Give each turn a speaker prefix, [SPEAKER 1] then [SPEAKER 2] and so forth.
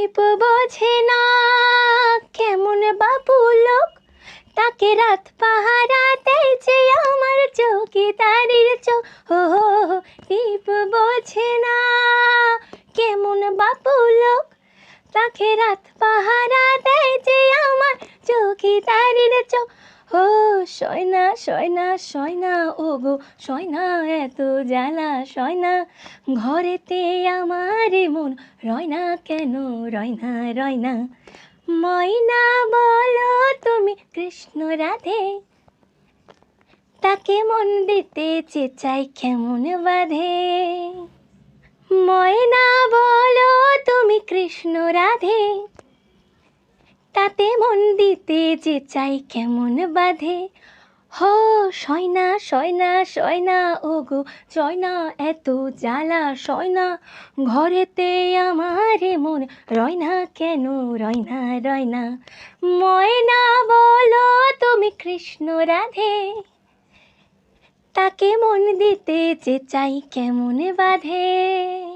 [SPEAKER 1] টিপ বোঝে না। কেমন বাবু লোক, তাকে রাত পাহারা দেয় যে আমার চৌকিদারির হো হো টিপ বোঝে না। কেমন বাবু লোক, তাকে রাত পাহারা দেয় যে আমার চৌকিদারির চোখ। ও, সয়না সয়না সয়না ও গো সয়না, এত জ্বালা, সয়না। ঘরেতে আমার মন রয়না কেন? রয়না রয়না। ময়না, বলো তুমি কৃষ্ণ রাধে। তাকে মন দিতে চেচাই কেমন বাধে? ময়না, বলো তুমি কৃষ্ণ রাধে। তাতে মন দিতে যে চাই কেমন বাধে? হো, সয়না সয়না সয়না ও গো সয়না এত জ্বালা, সয়না। ঘরেতে আমার মন রয়না, কেন রয়না রয়না? ময়না, বলো তুমি কৃষ্ণ রাধে। তাকে মন দিতে যে চাই কেমন বাধে?